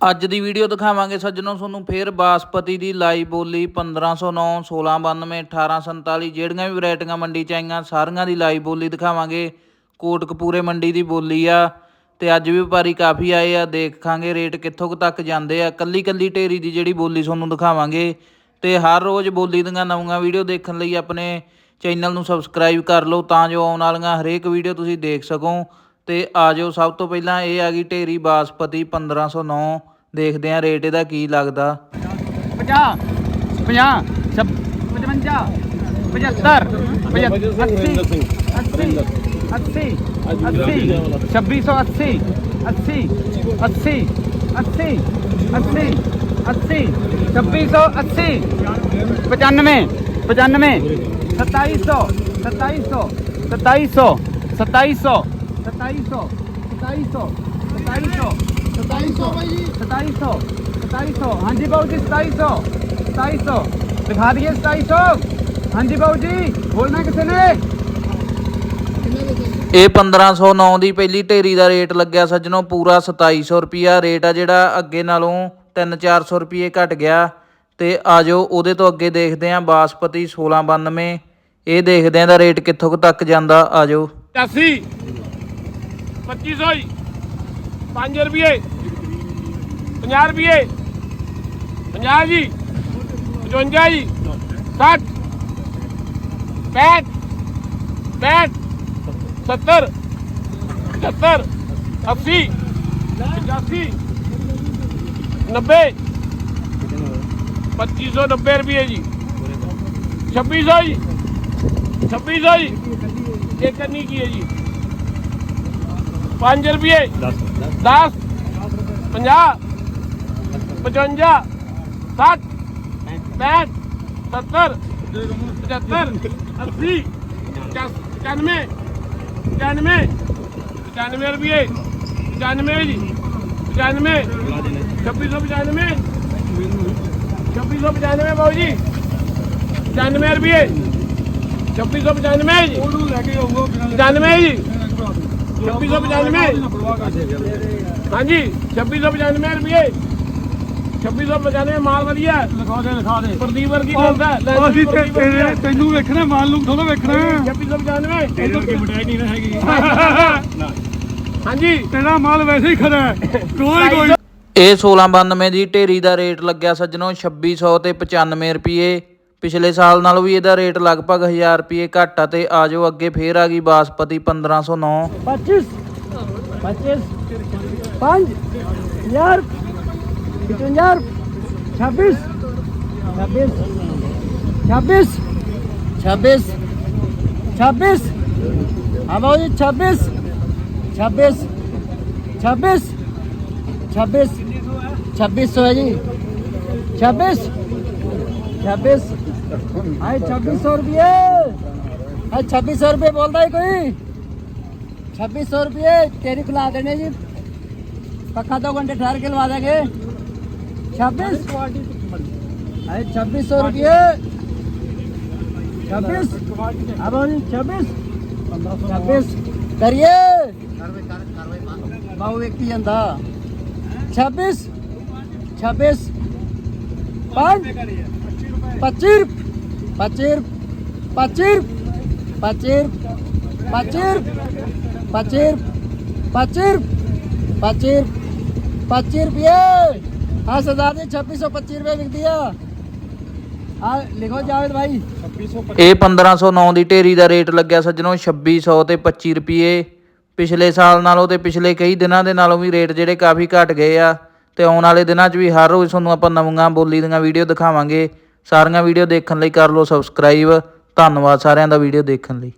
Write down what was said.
ਅੱਜ ਦੀ ਵੀਡੀਓ ਦਿਖਾਵਾਂਗੇ ਸੱਜਣੋ ਤੁਹਾਨੂੰ ਫੇਰ ਬਾਸਪਤੀ ਦੀ ਲਾਈਵ ਬੋਲੀ 1509 1692 1847 ਜਿਹੜੀਆਂ ਵੀ ਵੈਰਾਈਟੀਆਂ ਮੰਡੀ ਚ ਆਈਆਂ, ਸਾਰੀਆਂ ਦੀ ਲਾਈਵ ਬੋਲੀ ਦਿਖਾਵਾਂਗੇ। ਕੋਟਕਪੂਰੇ ਮੰਡੀ ਦੀ ਬੋਲੀ ਆ ਤੇ ਅੱਜ ਵੀ ਵਪਾਰੀ ਕਾਫੀ ਆਏ ਆ, ਦੇਖਾਂਗੇ ਰੇਟ ਕਿੱਥੋਂ ਕੁ ਤੱਕ ਜਾਂਦੇ ਆ। ਕੱਲੀ ਕੱਲੀ ਢੇਰੀ ਦੀ ਜਿਹੜੀ ਬੋਲੀ ਤੁਹਾਨੂੰ ਦਿਖਾਵਾਂਗੇ ਤੇ ਹਰ ਰੋਜ਼ ਬੋਲੀ ਦੀਆਂ ਨਵੀਆਂ ਵੀਡੀਓ ਦੇਖਣ ਲਈ ਆਪਣੇ ਚੈਨਲ ਨੂੰ ਸਬਸਕ੍ਰਾਈਬ ਕਰ ਲਓ ਤਾਂ ਜੋ ਆਉਣ ਵਾਲੀਆਂ ਹਰੇਕ ਵੀਡੀਓ ਤੁਸੀਂ ਦੇਖ ਸਕੋ। ਤੇ ਆ ਜਾਓ ਸਭ ਤੋਂ ਪਹਿਲਾਂ ਇਹ ਆ ਗਈ ਢੇਰੀ ਬਾਸਪਤੀ 1509 ਦੇਖਦੇ ਆ ਰੇਟ ਇਹਦਾ ਕੀ ਲੱਗਦਾ। 50 50 55 75 80 80 80 2680 80 80 80 80 80 2680 95 95 2700 2700 2700 2700 2700 ਇਹ 1509 ਦੀ ਪਹਿਲੀ ਢੇਰੀ ਦਾ ਰੇਟ ਲੱਗਿਆ ਸੱਜਣੋ ਪੂਰਾ 2700 ਰੁਪਿਆ ਰੇਟ ਆ ਜਿਹੜਾ ਅੱਗੇ ਨਾਲੋਂ 3-400 ਰੁਪਏ ਘਟ ਗਿਆ। ਤੇ ਆਜੋ ਉਹਦੇ ਤੋਂ ਅੱਗੇ ਦੇਖਦੇ ਆਂ ਬਾਸਪਤੀ 1692 ਇਹ ਦੇਖਦੇ ਆਂ ਦਾ ਰੇਟ ਕਿੱਥੋਂ ਤੱਕ ਜਾਂਦਾ ਆਜੋ। 80 2500 ਜੀ 5 ਰੁਪਏ 50 ਰੁਪਏ 50 ਜੀ 55 ਜੀ 60 65 65 70 75 80 85 90 2590 ਰੁਪਏ ਜੀ 2600 ਜੀ 2600 ਜੀ ਇਹ ਕਰਨੀ ਕੀ ਹੈ ਜੀ 5 ਰੁਪਏ। 10 10 50 55 60 65 70 75 80 95 95 95 ਰੁਪਏ। 95 ਜੀ। 95 2695 2695 ਬਾਬੂ ਜੀ। 95 ਰੁਪਏ। 2695 ਜੀ। ਉਹਨੂੰ ਲੈ ਕੇ ਆਉਂਗਾ 95 ਜੀ। ਹਾਂਜੀ 2695 ਰੁਪਏ। 2695 ਮਾਲ ਵਧੀਆ ਲਿਖਾ ਦੇ ਲਿਖਾ ਦੇ। ਪ੍ਰਦੀਪ ਵਰਗੀ ਮਾਲ ਨੂੰ ਥੋੜਾ ਵੇਖਣਾ। 2695 ਇਧਰ ਕੀ ਨਹੀਂ ਹੈਗੀ। ਹਾਂਜੀ। ਮਾਲ ਵੈਸੇ ਹੀ ਖਰਾ ਕੋਈ ਕੋਈ ਇਹ 1692 ਦੀ ਢੇਰੀ ਦਾ ਰੇਟ ਲੱਗਿਆ ਸੱਜਣੋ 2600 ਤੇ 95 ਰੁਪਏ। ਪਿਛਲੇ ਸਾਲ ਨਾਲੋਂ ਵੀ ਇਹਦਾ ਰੇਟ ਲਗਭਗ 1000 ਰੁਪਏ ਘੱਟ ਆ ਤੇ ਆਜੋ ਅੱਗੇ ਫੇਰ ਆ ਗਈ ਬਾਸਪਤੀ 1509 25 25 5 ਯਾਰ 50 26 26 26 26 26 ਆਵਾਜ਼ 26 26 26 26 26 26 26 26 26 ਹਾਏ 2600 ਰੁਪਏ ਹਾਏ 2600 ਰੁਪਏ ਬੋਲਦਾ ਹੈ ਕੋਈ ਛੱਬੀ ਸੌ ਰੁਪਏ ਤੇਰੀ ਖਿਲਾ ਦੇਣੇ ਜੀ ਪੱਕਾ ਦੋ ਘੰਟੇ ਠਹਿਰ ਕੇ ਲਵਾ ਦਾਂਗੇ 26 ਹਾਏ 2600 ਰੁਪਏ 26 ਆਬੋ ਜੀ 26 26 ਕਰੀਏ ਬਾਹੂ ਵੇਖੀ ਜਾਂਦਾ 26 26 5 Patir, patir, patir, patir, patir, patir, patir, patir, ਪੱਚੀ ਰੁਪਏ ਹਾਂ ਸਰਦਾਰ ਜੀ 2625 ਰੁਪਏ ਵਿਕਦੀ ਆ ਆ ਲਿਖੋ ਜਾਵੇਦ ਭਾਈ 2625 ਇਹ 1509 ਦੀ ਢੇਰੀ ਦਾ ਰੇਟ ਲੱਗਿਆ ਸੱਜਣੋ 2600 ਤੇ 25 ਰੁਪਏ ਪਿਛਲੇ ਸਾਲ ਨਾਲੋਂ ਤੇ ਪਿਛਲੇ ਕਈ ਦਿਨਾਂ ਦੇ ਨਾਲੋਂ ਵੀ ਰੇਟ ਜਿਹੜੇ ਕਾਫੀ ਘਟ ਗਏ ਆ ਤੇ ਆਉਣ ਵਾਲੇ ਦਿਨਾਂ 'ਚ ਵੀ ਹਰ ਰੋਜ਼ ਤੁਹਾਨੂੰ ਆਪਾਂ ਨਵੀਆਂ ਬੋਲੀ ਦੀਆਂ ਵੀਡੀਓ ਦਿਖਾਵਾਂਗੇ ਸਾਰੀਆਂ ਵੀਡੀਓ ਦੇਖਣ ਲਈ ਕਰ ਲਓ ਸਬਸਕ੍ਰਾਈਬ ਧੰਨਵਾਦ ਸਾਰਿਆਂ ਦਾ ਵੀਡੀਓ ਦੇਖਣ ਲਈ।